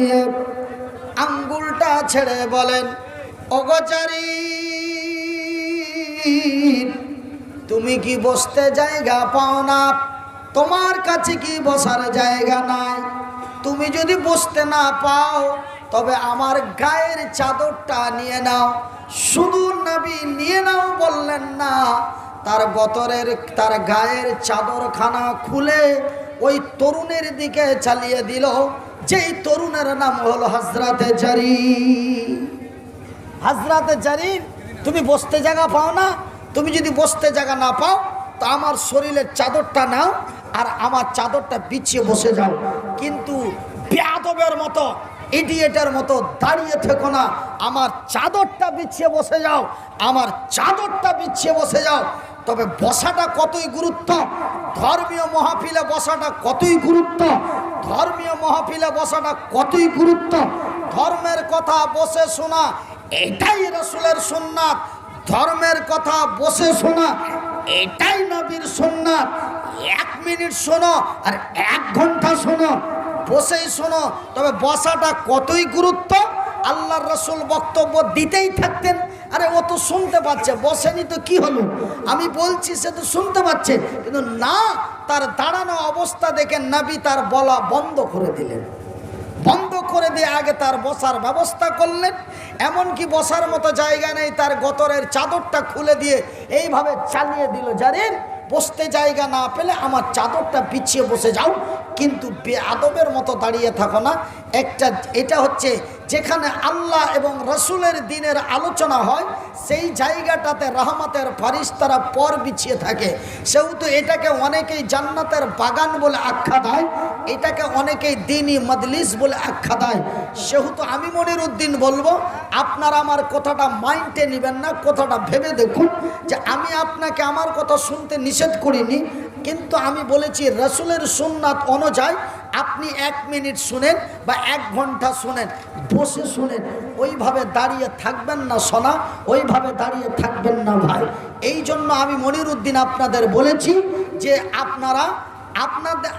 দিয়ে আঙ্গুলটা ছেড়ে বলেন অগচারী তুমি কি বসতে জায়গা পাও না? তোমার কাছে কি বসার জায়গা নাই? তুমি যদি বসতে না পাও, তবে আমার গায়ের চাদরটা নিয়ে নাও। শুধু নবী নিয়ে নাও বললেন না, তার গতরের, তার গায়ের চাদরখানা খুলে ওই তরুণের দিকে চালিয়ে দিল। যেই তরুণের নাম হলো হাজরাতে জারি হাজরাতে জারি তুমি বসতে জায়গা পাও না? তুমি যদি বসতে জায়গা না পাও, তো আমার শরীরের চাদরটা নাও আর আমার চাদরটা বিছিয়ে বসে যাও। কিন্তু বেয়াদবের মতো ইডিয়েটের মতো দাঁড়িয়ে থেকো না। আমার চাদরটা বিছিয়ে বসে যাও, আমার চাদরটা বিছিয়ে বসে যাও। তবে বসাটা কতই গুরুত্ব? ধর্মীয় মহাফিলে বসাটা কতই গুরুত্ব? ধর্মীয় মহাফিলে বসাটা কতই গুরুত্ব? ধর্মের কথা বসে শোনা, এটাই রসুলের সুন্নাত। ধর্মের কথা বসে শোনা, এটাই নবীর সুন্নাত। এক মিনিট শোনো আর এক ঘণ্টা শোনো, বসেই শোনো। তবে বসাটা কতই গুরুত্ব? আল্লাহর রসুল বক্তব্য দিতেই থাকতেন। আরে, ও তো শুনতে পাচ্ছে, বসেনি তো কি হলো? আমি বলছি, সে তো শুনতে পাচ্ছে, কিন্তু না, তার দাঁড়ানো অবস্থা দেখে নাবি তার বলা বন্ধ করে দিলেন। বন্ধ করে দিয়ে আগে তার বসার ব্যবস্থা করলেন। এমনকি বসার মতো জায়গা নেই, তার গতরের চাদরটা খুলে দিয়ে এইভাবে চালিয়ে দিল জানেন বসতে জায়গা না পেলে আমার চাদরটা পিছিয়ে বসে যাও। কিন্তু বেআদবের মতো দাঁড়িয়ে থাকো না। একটা, এটা হচ্ছে যেখানে আল্লাহ এবং রসুলের দিনের আলোচনা হয়, সেই জায়গাটাতে রহমতের ফারিস্তারা পর বিছিয়ে থাকে। সেহেতু এটাকে অনেকেই জান্নাতের বাগান বলে আখ্যা দেয়, এটাকে অনেকেই দিনই মজলিস বলে আখ্যা দেয়। সেহেতু আমি মনির উদ্দিন বলব আপনারা আমার কথাটা মাইন্ডে নেবেন না, কথাটা ভেবে দেখুন যে আমি আপনাকে আমার কথা শুনতে নিষেধ করিনি, কিন্তু আমি বলেছি রসুলের সুন্নাত অনুযায়ী আপনি এক মিনিট শুনেন বা এক ঘণ্টা শুনেন, বসে শুনেন। ওইভাবে দাঁড়িয়ে থাকবেন না সোনা, ওইভাবে দাঁড়িয়ে থাকবেন না ভাই। এই জন্য আমি মনির উদ্দিন আপনাদের বলেছি যে আপনারা আপনাদের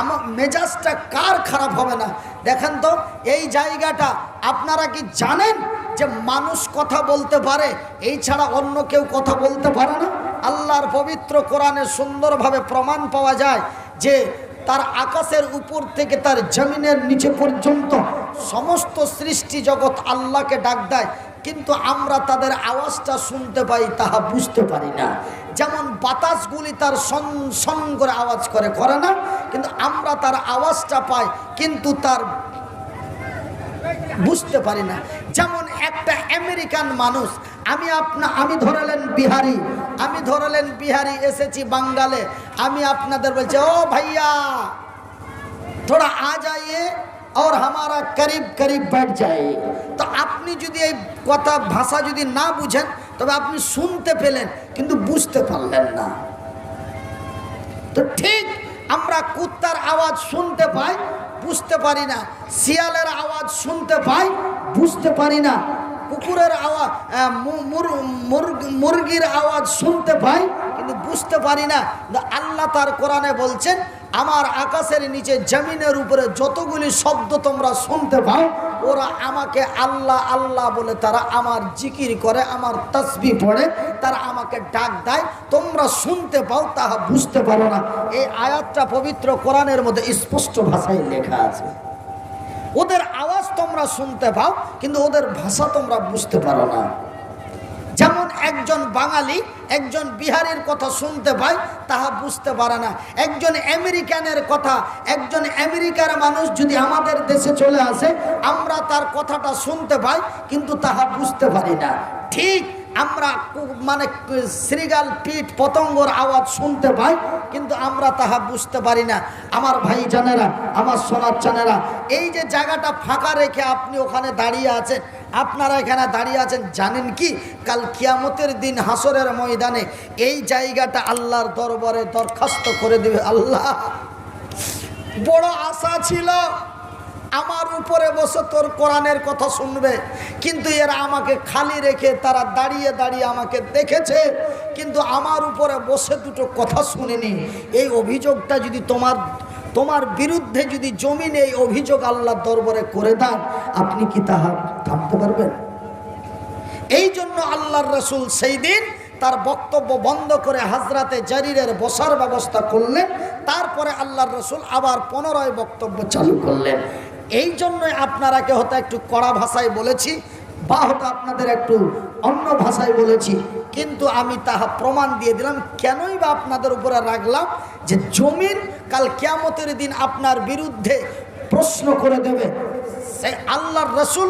আমার মেজাজটা কার খারাপ হবে না? দেখেন তো, এই জায়গাটা আপনারা কি জানেন? যে মানুষ কথা বলতে পারে, এই ছাড়া অন্য কেউ কথা বলতে পারে না। আল্লাহর পবিত্র কোরআনে সুন্দরভাবে প্রমাণ পাওয়া যায় যে তার আকাশের উপর থেকে তার জমিনের নিচে পর্যন্ত সমস্ত সৃষ্টি জগৎ আল্লাহকে ডাক দেয়, কিন্তু আমরা তাদের আওয়াজটা শুনতে পাই, তাহা বুঝতে পারি না। যেমন বাতাসগুলি তার সং সন করে আওয়াজ করে করে না, কিন্তু আমরা তার আওয়াজটা পাই, কিন্তু তার বুঝতে পারি না। যেমন একটা আমেরিকান মানুষ, আমি আপনা, আমি ধরালেন বিহারি, আমি ধরালেন বিহারি এসেছি বাঙ্গালে, আমি আপনাদের বলছি, ও ভাইয়া থোড়া আ যাইয়ে আর হামারা করিব করিব বেঠ যায়। তো আপনি যদি এই কথা, ভাষা যদি না বুঝেন, তবে আপনি শুনতে পেলেন, কিন্তু বুঝতে পারলেন না। তো ঠিক আমরা কুত্তার আওয়াজ শুনতে পাই বুঝতে পারি না। শিয়ালের আওয়াজ শুনতে পাই, বুঝতে পারি না। কুকুরের আওয়াজ মুরগির আওয়াজ শুনতে পাই, কিন্তু বুঝতে পারি না। আল্লাহ তার কোরআনে বলছেন আমার আকাশের নিচে জমিনের উপরে যতগুলি শব্দ তোমরা শুনতে পাও, ওরা আমাকে আল্লাহ আল্লাহ বলে তারা আমার জিকির করে, আমার তসবি পড়ে, তারা আমাকে ডাক দেয়। তোমরা শুনতে পাও, তাহা বুঝতে পারো না। এই আয়াতটা পবিত্র কোরআনের মধ্যে স্পষ্ট ভাষায় লেখা আছে। ওদের আওয়াজ তোমরা শুনতে পাও, কিন্তু ওদের ভাষা তোমরা বুঝতে পারো না। একজন বাঙালি, একজন বিহারের কথা শুনতে পায়, তাহা বুঝতে পারে না। একজন আমেরিকানের কথা, একজন আমেরিকার মানুষ যদি আমাদের দেশে চলে আসে, আমরা তার কথাটা শুনতে পাই, কিন্তু তাহা বুঝতে পারি না। ঠিক আমরা মানে শ্রীগাল পিঠ, পতঙ্গর আওয়াজ শুনতে পাই, কিন্তু আমরা তাহা বুঝতে পারি না। আমার ভাই জানেরা আমার সোনার জানেরা এই যে জায়গাটা ফাঁকা রেখে আপনি ওখানে দাঁড়িয়ে আছেন, আপনারা এখানে দাঁড়িয়ে আছেন, জানেন কি? কাল কিয়ামতের দিন হাসরের ময়দানে এই জায়গাটা আল্লাহর দরবারে দরখাস্ত করে দেবে আল্লাহ। বড় আশা ছিল। আমার উপরে বসে তোর কোরআনের কথা শুনবে। কিন্তু এরা আমাকে খালি রেখে তারা দাঁড়িয়ে দাঁড়িয়ে আমাকে দেখেছে। কিন্তু আমার উপরে বসে দুটো কথা শুনেনি। এই অভিযোগটা যদি তোমার তোমার বিরুদ্ধে যদি জমিনে এই অভিযোগ আল্লাহর দরবারে করে দেন, আপনি কি তাহা থামতে পারবেন? এই জন্য আল্লাহর রসুল সেই দিন তার বক্তব্য বন্ধ করে হাজরাতে জারিরের বসার ব্যবস্থা করলেন। তারপরে আল্লাহর রসুল আবার পুনরায় বক্তব্য চালু করলেন। এই জন্যই আপনারাকে হয়তো একটু কড়া ভাষায় বলেছি, বা হয়তো আপনাদের একটু অন্য ভাষায় বলেছি, কিন্তু আমি তাহা প্রমাণ দিয়ে দিলাম, কেনই বা আপনাদের উপরে রাখলাম যে জমিন কাল কেয়ামতের দিন আপনার বিরুদ্ধে প্রশ্ন করে দেবে। সেই আল্লাহর রসুল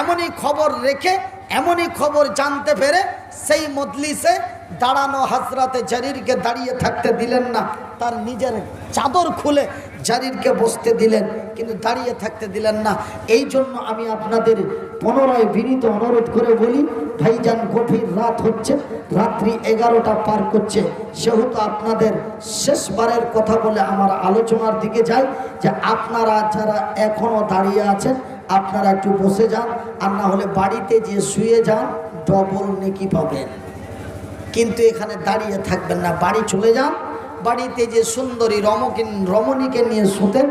এমনই খবর রেখে, এমনই খবর জানতে পেরে সেই মজলিসে দাঁড়ানো হাজরাতে জারিরকে দাঁড়িয়ে থাকতে দিলেন না। তার নিজের চাদর খুলে জারিরকে বসতে দিলেন, কিন্তু দাঁড়িয়ে থাকতে দিলেন না। এই জন্য আমি আপনাদের পুনরায় বিনীত অনুরোধ করে বলি, ভাইজান, গভীর রাত হচ্ছে, রাত্রি এগারোটা পার করছে। সেহেতু আপনাদের শেষবারের কথা বলে আমার আলোচনার দিকে যাই, যে আপনারা যারা এখনও দাঁড়িয়ে আছেন, আপনারা একটু বসে যান, আর না হলে বাড়িতে যে শুয়ে যান, ডবল নেকি পাবেন। কিন্তু এখানে দাঁড়িয়ে থাকবেন না। বাড়ি চলে যান। বাড়িতে যে সুন্দরী রমকিন রমণীকে নিয়ে শুতেন,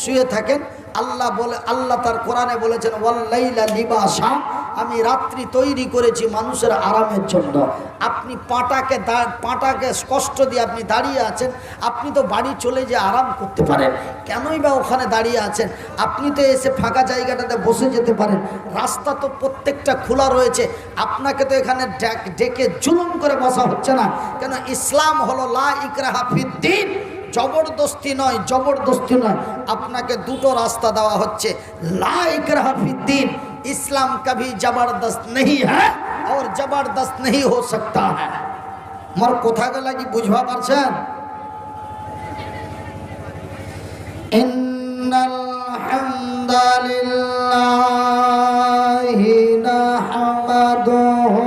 শুয়ে থাকেন। আল্লাহ বলে, আল্লাহ তার কোরআনে বলেছেন, ওয়াল্লাইলা লিবাসা আমি রাত্রি তৈরি করেছি মানুষের আরামের জন্য। আপনি পাটাকে পাটাকে কষ্ট দিয়ে আপনি দাঁড়িয়ে আছেন, আপনি তো বাড়ি চলে যে আরাম করতে পারেন। কেনই বা ওখানে দাঁড়িয়ে আছেন? আপনি তো এসে ফাঁকা জায়গাটাতে বসে যেতে পারেন। রাস্তা তো প্রত্যেকটা খোলা রয়েছে। আপনাকে তো এখানে ডেক- ডেকে জুলুম করে বসা হচ্ছে না। কেন ইসলাম হলো লা ইকরাহা ফিদ্দিন জবরদস্তি নয় জবরদস্তি নয়। আপনাকে দুটো রাস্তা দেওয়া হচ্ছে। লাইক রাহাফিদ্দিন ইসলাম কবি জবরদস্ত নেই হ্যাঁ জবরদস্ত নেই হো সকতা হ্যাঁ। মোর কোথা গেলা কি বুঝবা পারছেন? ইন্নাল হামদালিল্লাহি নাহমাদুহু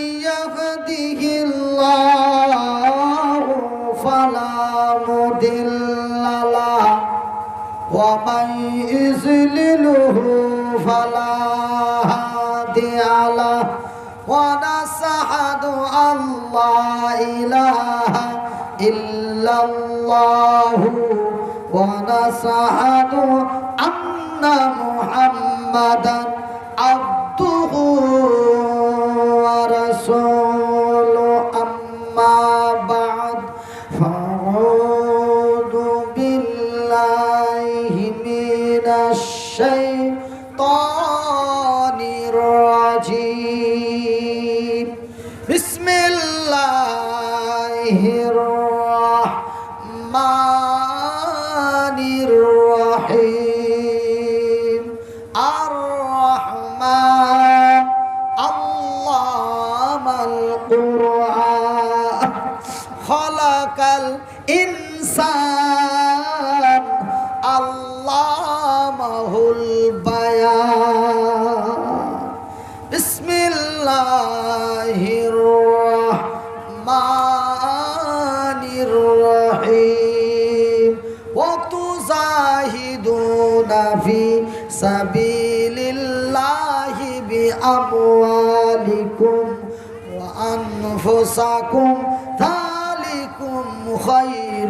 ومن يضلله فلا هادي له ونشهد أن لا إله إلا الله ونشهد أن محمدا الله الرحمن الرحيم. وتزاهدون في سبيل الله بأموالكم وأنفسكم. ذلكم خير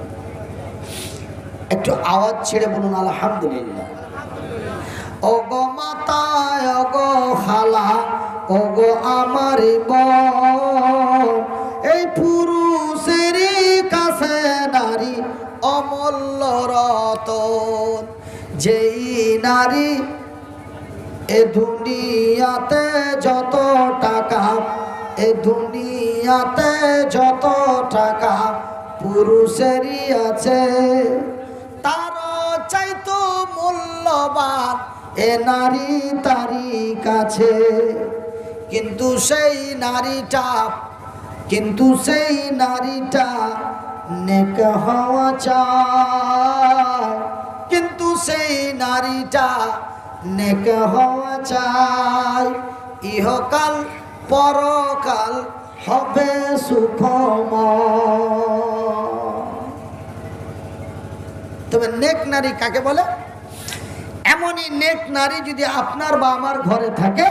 একটু আওয়াজ ছেড়ে বলুন, আলহামদুলিল্লাহ। ওগো মাতা ওগো খালা, ওগো আমার এই পুরুষের কাছে নারী অমূল্য রতন। যেই নারী এ দুনিয়াতে যত টাকা, এ দুনিয়াতে যত টাকা পুরুষেরই আছে এ নারী তারি কাছে। কিন্তু সেই নারীটা, কিন্তু সেই নারীটা নেক হওয়া চায়। কিন্তু সেই নারীটা নেক হওয়া চায়। ইহকাল পরকাল হবে সুখম তবে নেক নারী কাকে বলে? এমনই নেক নারী যদি আপনার বা আমার ঘরে থাকে,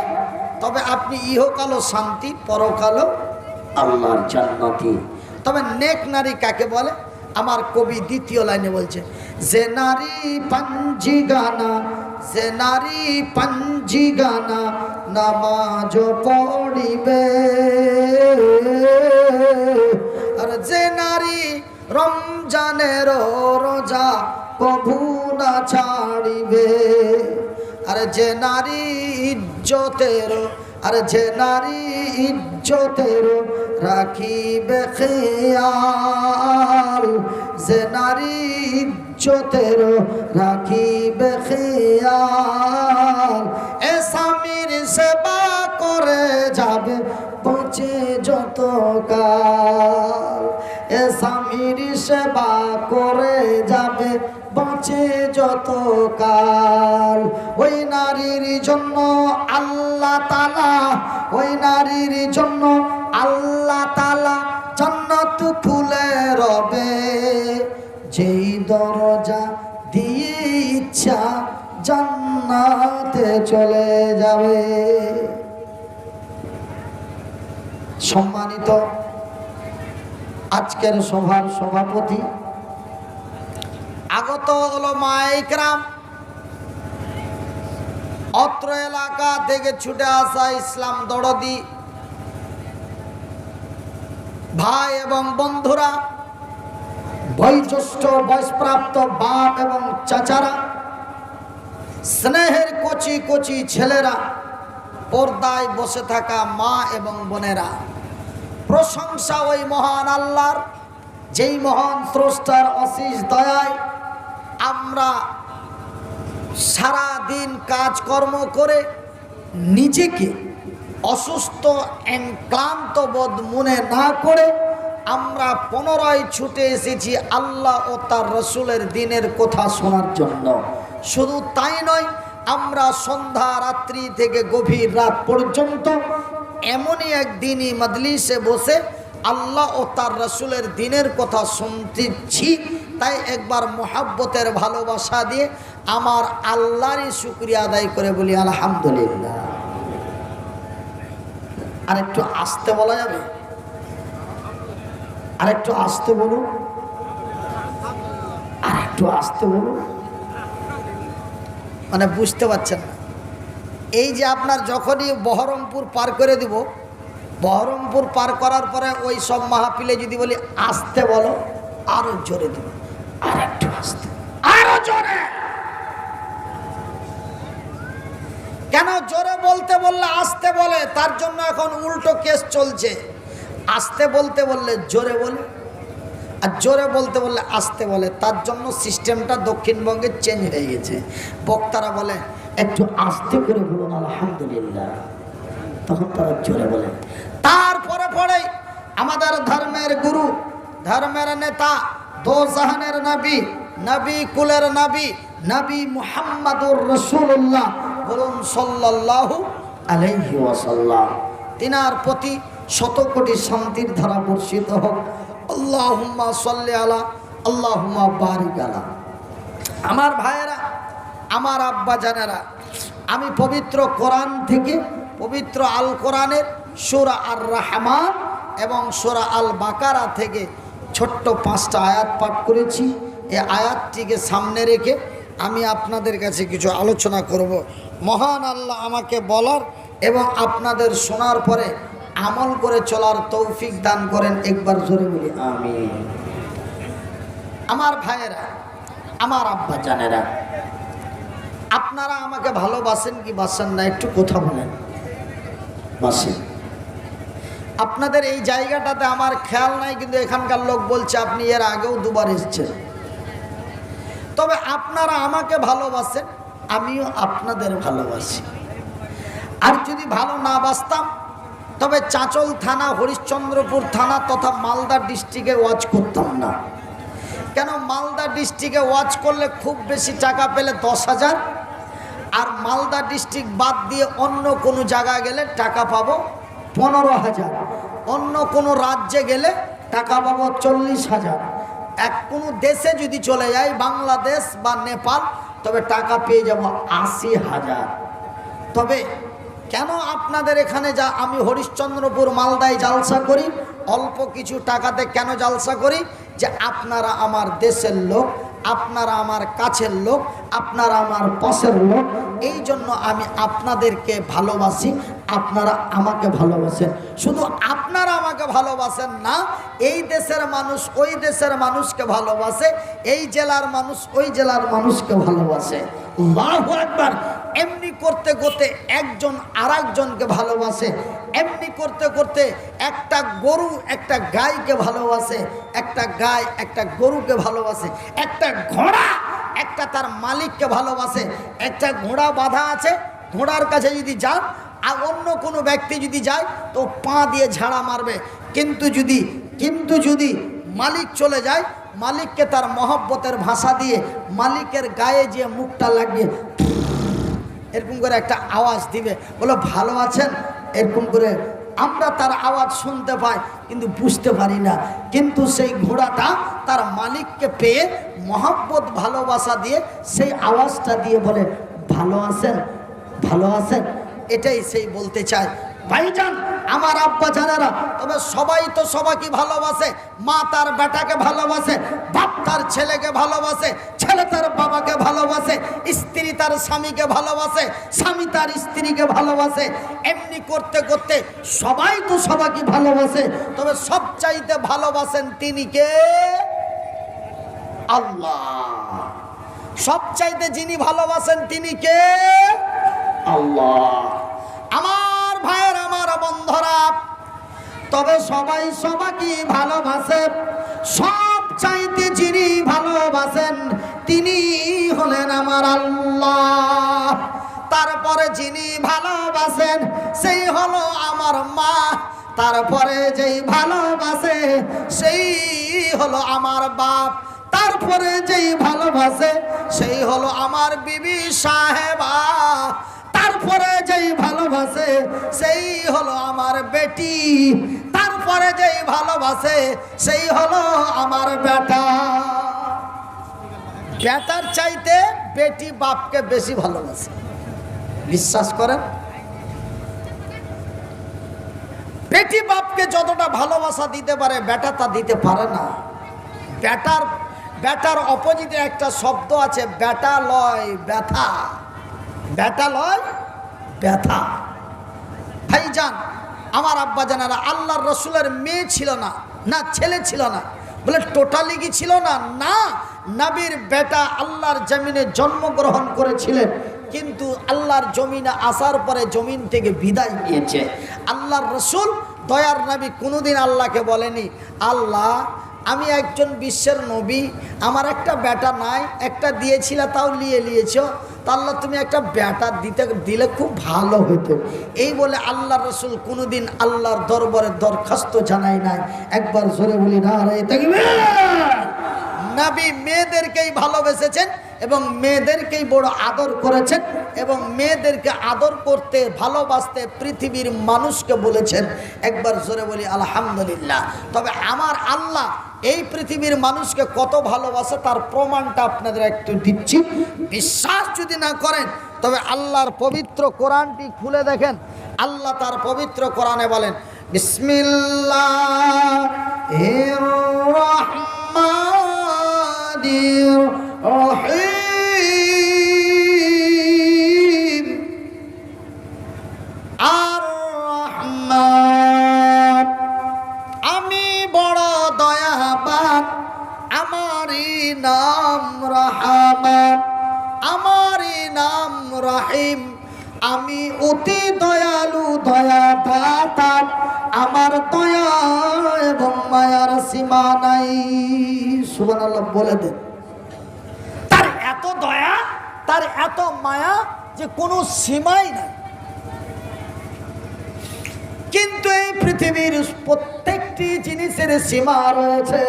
তবে আপনি ইহকালও শান্তি, পরকালও আল্লাহর জান্নাতি। তবে নেক নারী কাকে বলে? আমার কবি দ্বিতীয় লাইনে বলছে, যে নারী পাঞ্জি গানা, যে নারী পাঞ্জি গানা, নামাজ পড়িবে। আর যে নারী রমজানের রোজা কভু না ছাড়িবে। আর যে নারী ইজ্জতের, আর যে নারী ইজ্জতের রাখিবে খেয়াল। যে নারী ইজ্জতের রাখিবে খেয়াল। এ স্বামীর সেবা করে যাবে পচে যত কাল। এ স্বামীর সেবা করে যাবে বাঁচে যত কাল ওই নারীর জন্য আল্লাহ তালা ওই নারীর জন্য আল্লাহ তালা জান্নাত খুলে রবে। যেই দরজা দিয়ে ইচ্ছা জান্নাতে চলে যাবে। সম্মানিত আজকের সভার সভাপতি আগত হলো মাইকরাম অত্র এলাকা থেকে ছুটে আসা ইসলাম দরদি, ভাই এবং বন্ধুরা, বয়োজ্যেষ্ঠ বয়সপ্রাপ্ত বাপ এবং চাচারা, স্নেহের কচি কচি ছেলেরা, পর্দায় বসে থাকা মা এবং বোনেরা। প্রশংসা ওই মহান আল্লাহর, যেই মহান স্রষ্টার অশিস দয়ায় আমরা সারা দিন কাজকর্ম করে নিজেকে অসুস্থ ক্লান্ত বোধ মনে না করে আমরা পুনরায় ছুটে এসেছি আল্লাহ ও তার রসুলের দিনের কথা শোনার জন্য। শুধু তাই নয়, আমরা সন্ধ্যা রাত্রি থেকে গভীর রাত পর্যন্ত এমনই একদিনই মজলিসে বসে আল্লাহ ও তার রসুলের দিনের কথা শুনতেছি তাই একবার মোহাব্বতের ভালোবাসা দিয়ে আমার আল্লাহরই শুক্রিয়া আদায় করে বলি, আলহামদুলিল্লাহ। আর একটু আসতে বলা যাবে? আর একটু আসতে বলুন। আর একটু আসতে বলুন। মানে বুঝতে পারছেন না। এই যে আপনার যখনই বহরমপুর পার করে দিব, বহরমপুর পার করার পরে ওই সব মাহফিলে যদি বলি, আসতে বলো, আরও জোরে দিব। জোরে। কেন জোরে বলতে বললে আসতে বলে? তার জন্য এখন উল্টো কেস চলছে। আসতে বলতে বললে জোরে বলে, আর জোরে বলতে বললে আসতে বলে। তার জন্য সিস্টেমটা দক্ষিণবঙ্গে চেঞ্জ হয়ে গেছে। বক্তারা বলে, একটু আস্তে করে বলুন, আলহামদুলিল্লাহ। তখন তারা জোরে বলে। তারপরে পরে আমাদের ধর্মের গুরু, ধর্মের নেতা দো জাহানের নবী নবী কুলের নবী নবী মুহাম্মাদুর রসুল্লাহ বলুন সাল্লাল্লাহু আলাইহি ওয়াসাল্লাম। তিনার প্রতি শত কোটি শান্তির ধারা বর্ষিত হোক। আল্লাহুম্মা সাল্লি আলা, আল্লাহুম্মা বারিক আলা। আমার ভাইয়েরা, আমার আব্বা জানেরা, আমি পবিত্র কোরআন থেকে পবিত্র আল কোরআনের সোরা আর রহমান এবং সোরা আল বাকারা থেকে ছোট্ট পাঁচটা আয়াত পাঠ করেছি। এই আয়াতটিকে সামনে রেখে আমি আপনাদের কাছে কিছু আলোচনা করব। মহান আল্লাহ আমাকে বলার এবং আপনাদের শোনার পরে আমল করে চলার তৌফিক দান করেন একবার জোরে বলি আমি আমার ভাইয়েরা, আমার আব্বা জানেরা, আপনারা আমাকে ভালোবাসেন কি বাসেন না, একটু কথা বলেন। বাসেন। আপনাদের এই জায়গাটাতে আমার খেয়াল নাই, কিন্তু এখানকার লোক বলছে আপনি এর আগেও দুবার এসেছেন। তবে আপনারা আমাকে ভালোবাসেন, আমিও আপনাদের ভালোবাসি। আর যদি ভালো না বাসতাম, তবে চাঁচল থানা, হরিশ্চন্দ্রপুর থানা তথা মালদা ডিস্ট্রিক্টে ওয়াচ করতাম না। কেন মালদা ডিস্ট্রিক্টে ওয়াচ করলে খুব বেশি টাকা পেলে দশ হাজার, আর মালদা ডিস্ট্রিক্ট বাদ দিয়ে অন্য কোনো জায়গায় গেলে টাকা পাবো পনেরো হাজার, অন্য কোনো রাজ্যে গেলে টাকা পাবো চল্লিশ হাজার। এক কোনো দেশে যদি চলে যাই বাংলাদেশ বা নেপাল, তবে টাকা পেয়ে যাব আশি হাজার। তবে কেন আপনাদের এখানে যা আমি হরিশ্চন্দ্রপুর মালদায় জালসা করি, অল্প কিছু টাকাতে কেন জালসা করি? যে আপনারা আমার দেশের লোক আপনারা আমার কাছের লোক, আপনারা আমার পশের লোক, এই জন্য আমি আপনাদেরকে ভালোবাসি, আপনারা আমাকে ভালোবাসেন। শুধু আপনারা আমাকে ভালোবাসেন না, এই দেশের মানুষ ওই দেশের মানুষকে ভালোবাসে, এই জেলার মানুষ ওই জেলার মানুষকে ভালোবাসে। আকবার। এমনি করতে করতে একজন আর একজনকে ভালোবাসে। এমনি করতে করতে একটা গরু একটা গাইকে ভালোবাসে, একটা গাই একটা গরুকে ভালোবাসে, একটা ঘোড়া একটা তার মালিককে ভালোবাসে, একটা ঘোড়া বাঁধা আছে, ঘোড়ার কাছে যদি যান, আর অন্য কোনো ব্যক্তি যদি যায়, তো পা দিয়ে ঝাড়া মারবে। কিন্তু যদি কিন্তু যদি মালিক চলে যায়, মালিককে তার মহব্বতের ভাষা দিয়ে, মালিকের গায়ে যে মুখটা লাগিয়ে এরকম করে একটা আওয়াজ দিবে। বলো, ভালো আছেন? এরকম করে আমরা তার আওয়াজ শুনতে পাই, কিন্তু বুঝতে পারি না। কিন্তু সেই ঘোড়াটা তার মালিককে পেয়ে মহাব্বত, ভালোবাসা দিয়ে সেই আওয়াজটা দিয়ে বলে, ভালো আছেন? ভালো আছেন? এটাই সেই বলতে চায়। ভাইজান, আমার আব্বা জানারা, তবে সবাই তো সবাইকে ভালোবাসে, মা তার বেটাকে ভালোবাসে, বাপ তার ছেলেকে ভালোবাসে, ছেলে তার বাবাকে ভালোবাসে, স্ত্রী তার স্বামীকে ভালোবাসে, স্বামী তার স্ত্রীকে ভালোবাসে, এমনি করতে করতে সবাই তো সবাইকে ভালোবাসে, তবে সব চাইতে ভালোবাসেন তিনি কে? আল্লাহ। সব চাইতে যিনি ভালোবাসেন তিনি কে? আল্লাহ আমার ভাইয়ের আমার বন্ধরা তবে সবাই সবাইকে ভালোবাসে। সব চাইতে যিনি ভালোবাসেন, তিনি হলেন আমার আল্লাহ। তারপরে যিনি ভালোবাসেন, সেই হলো আমার মা। তারপরে যেই ভালোবাসে, সেই হলো আমার বাপ। তারপরে যেই ভালোবাসে, সেই হলো আমার বিবি সাহেবা। তারপরে যেই ভালোবাসে, সেই হলো আমার বেটি। তারপরে যেই ভালোবাসে, সেই হলো আমার বেটা। বেটার চাইতে বেটি বাপকে বেশি ভালোবাসে। বিশ্বাস করেন? বেটি বাপকে যতটা ভালোবাসা দিতে পারে, বেটা তা দিতে পারে না। বেটার বেটার অপোজিটে একটা শব্দ আছে, বেটা লয় ব্যথা। ব্যথা লয় ব্যথা। ভাইজান আমার আব্বা জানারা আল্লাহর রসুলের মেয়ে ছিল না না ছেলে ছিল না। বলে টোটালি কি ছিল না? না, নাবির বেটা আল্লাহর জমিনে জন্মগ্রহণ করেছিলেন, কিন্তু আল্লাহর জমিনে আসার পরে জমিন থেকে বিদায় নিয়েছে। আল্লাহর রসুল, দয়ার নবী কোনোদিন আল্লাহকে বলেনি, আল্লাহ আমি একজন বিশ্বের নবী, আমার একটা ব্যাটা নাই, একটা দিয়েছিল, তাও নিয়ে নিয়েছ। তা আল্লাহ তুমি একটা ব্যাটা দিতে, দিলে খুব ভালো হতো। এই বলে আল্লাহ রসুল কোনোদিন আল্লাহর দরবারে দরখাস্ত জানাই নাই। একবার জোরে বলি না রে নাবি মেয়েদেরকেই ভালোবেসেছেন এবং মেয়েদেরকেই বড় আদর করেছেন এবং মেয়েদেরকে আদর করতে, ভালোবাসতে পৃথিবীর মানুষকে বলেছেন, একবার জোরে বলি আলহামদুলিল্লাহ। তবে আমার আল্লাহ এই পৃথিবীর মানুষকে কত ভালোবাসে তার প্রমাণটা আপনাদের একটু দিচ্ছি। বিশ্বাস যদি না করেন, তবে আল্লাহর পবিত্র কোরআনটি খুলে দেখেন। আল্লাহ তার পবিত্র কোরআনে বলেন বিসমিল্লা রহমান আমি বড় দয়াবান, আমারই নাম রহমান, আমারই নাম রহিম। আমি অতি দয়ালু দয়া দাতার আমার দয়া এবং মায়ার সীমা নাই। সুবহানাল্লাহ, বলে দেন তার এত দয়া, তার এত মায়া যে কোনো সীমাই নাই। কিন্তু এই পৃথিবীর প্রত্যেকটি জিনিসের সীমা রয়েছে।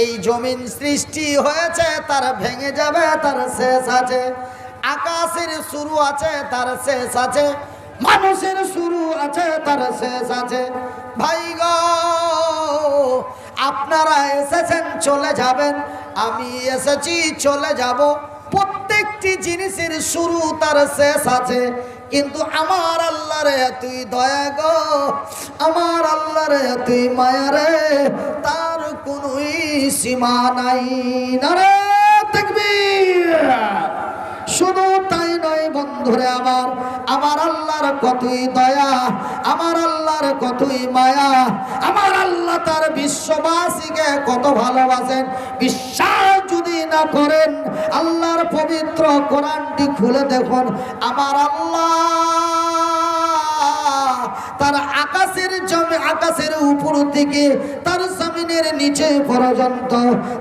এই জমিন সৃষ্টি হয়েছে, তার ভেঙে যাবে, তার শেষ আছে। আকাশের শুরু আছে, তার শেষ আছে। মানুষের শুরু আছে, তার শেষ আছে। ভাই গো, আপনারা এসেছেন, চলে যাবেন। আমি এসেছি, চলে যাব। প্রত্যেকটি জিনিসের শুরু তার শেষ আছে। কিন্তু আমার আল্লাহ রে, তুই দয়া গো, আমার আল্লাহ রে, তুই মায়া রে, তার কোনোই সীমা নাই। না রে শুধু বন্ধুরে আমার আমার আল্লাহর কতই দয়া, আমার আল্লাহর কতই মায়া, আমার আল্লাহ তার বিশ্ববাসীকে কত ভালোবাসেন। বিশ্বাস যদি না করেন, আল্লাহর পবিত্র কোরআনটি খুলে দেখুন, আমার আল্লাহ তার আকাশের জমি, আকাশের উপর থেকে তার জমিনের নিচে পর্যন্ত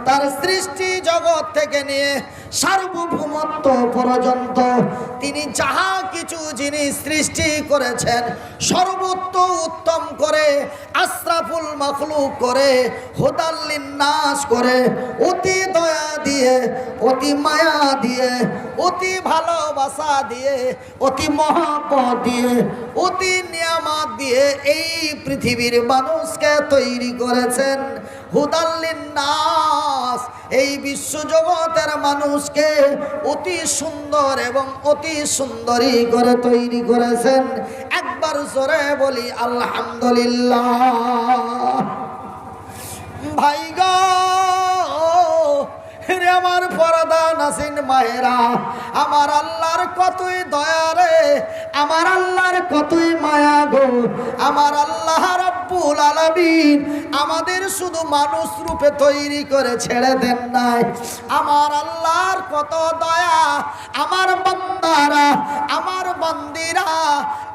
তার সৃষ্টি জগৎ থেকে নিয়ে সার্বভৌমত্ব পর্যন্ত তিনি যাহা কিছু জিনিস সৃষ্টি করেছেন, সর্বোত্ত উত্তম করে, আশরাফুল মখলুক করে, হোদাল্লিন নাশ করে, অতি দয়া দিয়ে, অতি মায়া দিয়ে, অতি ভালোবাসা দিয়ে, অতি মহাপদ দিয়ে, অতি নিয়ামত দিয়ে এই পৃথিবীর মানুষকে তৈরি করেছেন। হুদাল্লিন নাস এই বিশ্বজগতের মানুষকে অতি সুন্দর এবং অতি সুন্দরী করে তৈরি করেছেন। একবার জোরে বলি, আলহামদুলিল্লাহ। ভাই গো আমার পরদা নাসিন মায়েরা, আমার আল্লাহর কতই দয়া রে, আমার আল্লাহর কতই মায়া গো, আমার আল্লাহ রব্বুল আলামিন আমাদের শুধু মানুষ রূপে তৈরি করে ছেড়ে দেন নাই। আমার আল্লাহর কত দয়া, আমার বান্দারা, আমার বান্দিরা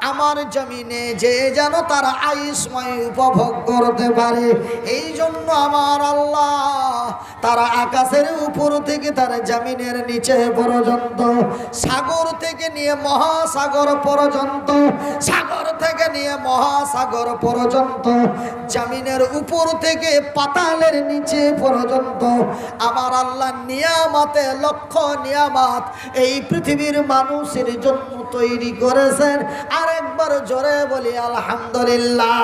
আমার জমিনে যে যেন তারা আয়ুষ্ময় উপভোগ করতে পারে, এই জন্য আমার আল্লাহ তারা আকাশের উপর থেকে তারা জমিনের নিচে পর্যন্ত, সাগর থেকে নিয়ে মহাসাগর পর্যন্ত, সাগর থেকে নিয়ে মহাসাগর পর্যন্ত, জমিনের উপর থেকে পাতালের নিচে পর্যন্ত, আমার আল্লাহ নিয়ামাতে, লক্ষ নিয়ামাত এই পৃথিবীর মানুষের জন্য তৈরি করেছেন। আর একবার জোরে বলি আলহামদুলিল্লাহ।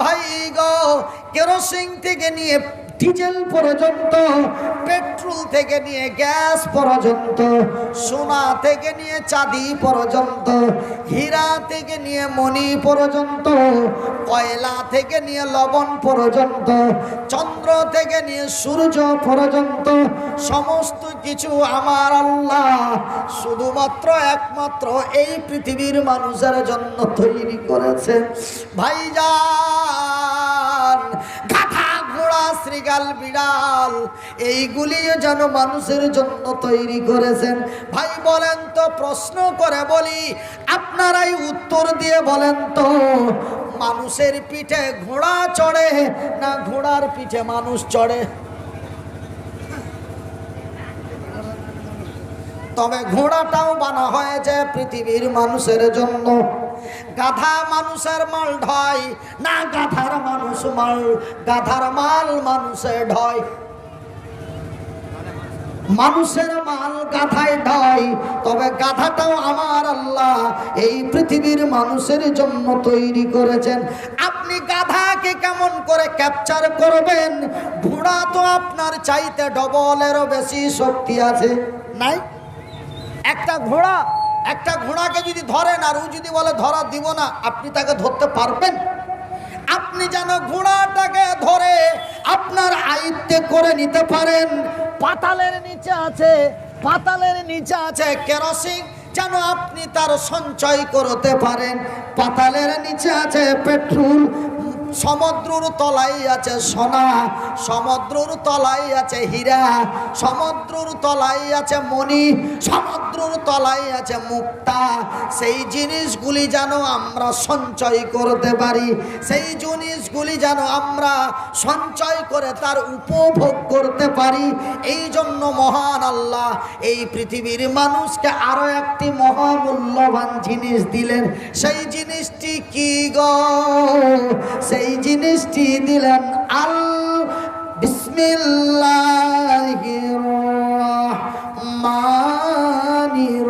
ভাই গো কেরোসিন থেকে নিয়ে ডিজেল পর্যন্ত, পেট্রোল থেকে নিয়ে গ্যাস পর্যন্ত, সোনা থেকে নিয়ে চাঁদি পর্যন্ত, হীরা থেকে নিয়ে মণি পর্যন্ত, কয়লা থেকে নিয়ে লবণ পর্যন্ত, চন্দ্র থেকে নিয়ে সূর্য পর্যন্ত, সমস্ত কিছু আমার আল্লাহ শুধুমাত্র একমাত্র এই পৃথিবীর মানুষের জন্য তৈরি করেছে। ভাইজান ঘোড়া শ্রীগাল বিড়াল। এইগুলিও যেন মানুষের জন্য তৈরি করেছেন। ভাই, বলেন তো, প্রশ্ন করে বলি, আপনারাই উত্তর দিয়ে বলেন তো, মানুষের পিঠে ঘোড়া চড়ে না ঘোড়ার পিঠে মানুষ চড়ে? তবে ঘোড়াটাও বানা হয়েছে পৃথিবীর মানুষের জন্য। গাধা মানুষের মাল ঢয়। না গাধার মানুষ মাল, গাধার মাল মানুষের ঢয়। মানুষের মাল গাধায় ঢয়। তবে গাধাটাও আমার আল্লাহ, এই পৃথিবীর মানুষের জন্য তৈরি করেছেন। আপনি গাধাকে কেমন করে ক্যাপচার করবেন? ঘোড়া তো আপনার চাইতে ডবলেরও বেশি শক্তি আছে। নাই? একটা ঘোড়া একটা ঘোড়াকে যদি ধরেন, আর ও যদি বলে, ধরা দিব না, আপনি তাকে ধরতে পারবেন? আপনি যেন ঘোড়াটাকে ধরে আপনার আয়ত্তে করে নিতে পারেন। পাতালের নিচে আছে, পাতালের নিচে আছে কেরোসিন, যেন আপনি তার সঞ্চয় করতে পারেন। পাতালের নিচে আছে পেট্রোল সমুদ্রর তলাই আছে সোনা, সমুদ্রর তলাই আছে হীরা, সমুদ্রর তলাই আছে মণি, সমুদ্রর তলাই আছে মুক্তা। সেই জিনিসগুলি যেন আমরা সঞ্চয় করতে পারি, সেই জিনিসগুলি যেন আমরা সঞ্চয় করে তার উপভোগ করতে পারি। এই জন্য মহান আল্লাহ এই পৃথিবীর মানুষকে আরও একটি মহামূল্যবান জিনিস দিলেন। সেই জিনিসটি কি গো? সেই সেই জিনিসটি দিলেন আল বিসমিল্লাহ মানির